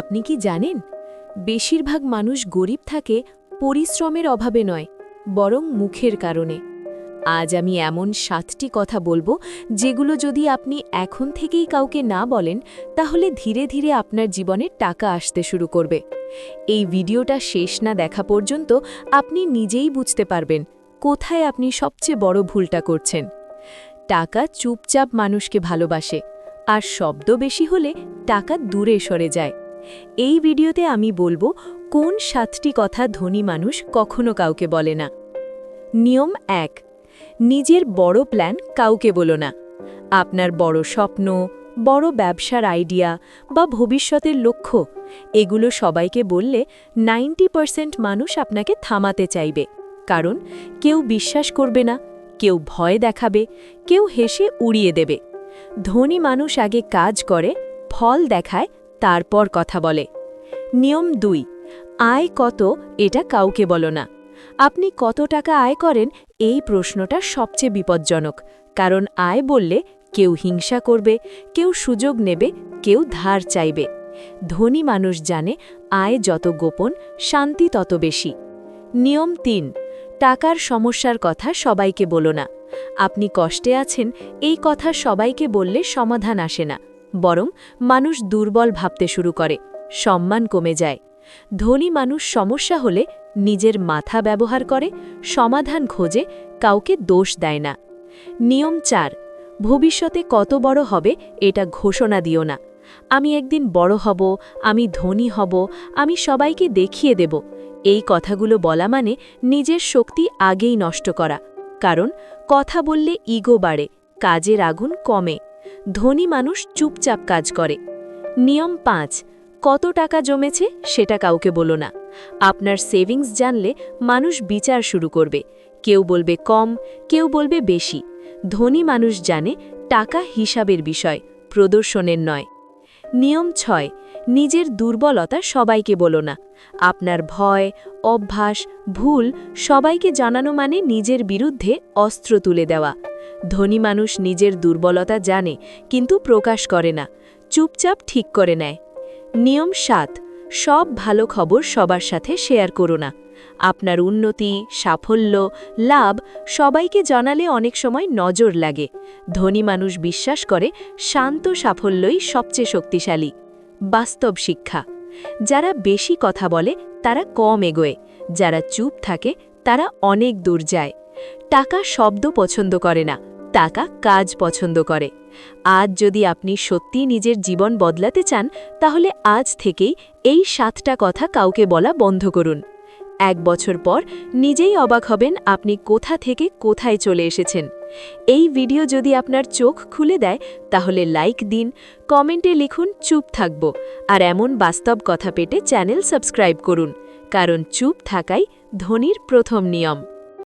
আপনি কি জানেন? বেশিরভাগ মানুষ গরিব থাকে পরিশ্রমের অভাবে নয়, বরং মুখের কারণে। আজ আমি এমন সাতটি কথা বলব যেগুলো যদি আপনি এখন থেকেই কাউকে না বলেন, তাহলে ধীরে ধীরে আপনার জীবনে টাকা আসতে শুরু করবে। এই ভিডিওটা শেষ না দেখা পর্যন্ত আপনি নিজেই বুঝতে পারবেন কোথায় আপনি সবচেয়ে বড় ভুলটা করছেন। টাকা চুপচাপ মানুষকে ভালোবাসে, আর শব্দ বেশি হলে টাকা দূরে সরে যায়। এই ভিডিওতে আমি বলব কোন সাতটি কথা ধনী মানুষ কখনো কাউকে বলে না। নিয়ম এক, নিজের বড় প্ল্যান কাউকে বলো না। আপনার বড় স্বপ্ন, বড় ব্যবসার আইডিয়া বা ভবিষ্যতের লক্ষ্য, এগুলো সবাইকে বললে নাইনটি পার্সেন্ট মানুষ আপনাকে থামাতে চাইবে। কারণ কেউ বিশ্বাস করবে না, কেউ ভয় দেখাবে, কেউ হেসে উড়িয়ে দেবে। ধনী মানুষ আগে কাজ করে, ফল দেখায় তারপর কথা বলে। নিয়ম দুই, আয় কত এটা কাউকে বলো না। আপনি কত টাকা আয় করেন এই প্রশ্নটা সবচেয়ে বিপজ্জনক, কারণ আয় বললে কেউ হিংসা করবে, কেউ সুযোগ নেবে, কেউ ধার চাইবে। ধনী মানুষ জানে আয় যত গোপন, শান্তি তত বেশি। নিয়ম তিন, টাকার সমস্যার কথা সবাইকে বলো না। আপনি কষ্টে আছেন, এই কথা সবাইকে বললে সমাধান আসে না। বরং মানুষ দুর্বল ভাবতে শুরু করে, সম্মান কমে যায়। ধনী মানুষ সমস্যা হলে নিজের মাথা ব্যবহার করে, সমাধান খোঁজে, কাউকে দোষ দেয় না। নিয়ম চার, ভবিষ্যতে কত বড় হবে এটা ঘোষণা দিও না। আমি একদিন বড় হব, আমি ধনী হব, আমি সবাইকে দেখিয়ে দেব। এই কথাগুলো বলা মানে নিজের শক্তি আগেই নষ্ট করা। কারণ, কথা বললে ইগো বাড়ে, কাজের আগুন কমে। ধনী মানুষ চুপচাপ কাজ করে। নিয়ম পাঁচ, কত টাকা জমেছে সেটা কাউকে বলো না। আপনার সেভিংস জানলে মানুষ বিচার শুরু করবে। কেউ বলবে কম, কেউ বলবে বেশি। ধনী মানুষ জানে টাকা হিসাবের বিষয়, প্রদর্শনের নয়। নিয়ম ছয়, নিজের দুর্বলতা সবাইকে বলো না। আপনার ভয়, অভ্যাস, ভুল সবাইকে জানানো মানে নিজের বিরুদ্ধে অস্ত্র তুলে দেওয়া। ধনী মানুষ নিজের দুর্বলতা জানে, কিন্তু প্রকাশ করে না, চুপচাপ ঠিক করে নেয়। নিয়ম সাত, সব ভালো খবর সবার সাথে শেয়ার করো না। আপনার উন্নতি, সাফল্য, লাভ সবাইকে জানালে অনেক সময় নজর লাগে। ধনী মানুষ বিশ্বাস করে শান্ত সাফল্যই সবচেয়ে শক্তিশালী। বাস্তব শিক্ষা, যারা বেশি কথা বলে তারা কম এগোয়, যারা চুপ থাকে তারা অনেক দূর যায়। টাকা শব্দ পছন্দ করে না, টাকা কাজ পছন্দ করে। আজ যদি আপনি সত্যি নিজের জীবন বদলাতে চান, তাহলে আজ থেকেই এই সাতটা কথা কাউকে বলা বন্ধ করুন। এক বছর পর নিজেই অবাক হবেন আপনি কোথা থেকে কোথায় চলে এসেছেন। এই ভিডিও যদি আপনার চোখ খুলে দেয়, তাহলে লাইক দিন, কমেন্টে লিখুন, চুপ থাকব। আর এমন বাস্তব কথা পেটে চ্যানেল সাবস্ক্রাইব করুন, কারণ চুপ থাকাই ধনির প্রথম নিয়ম।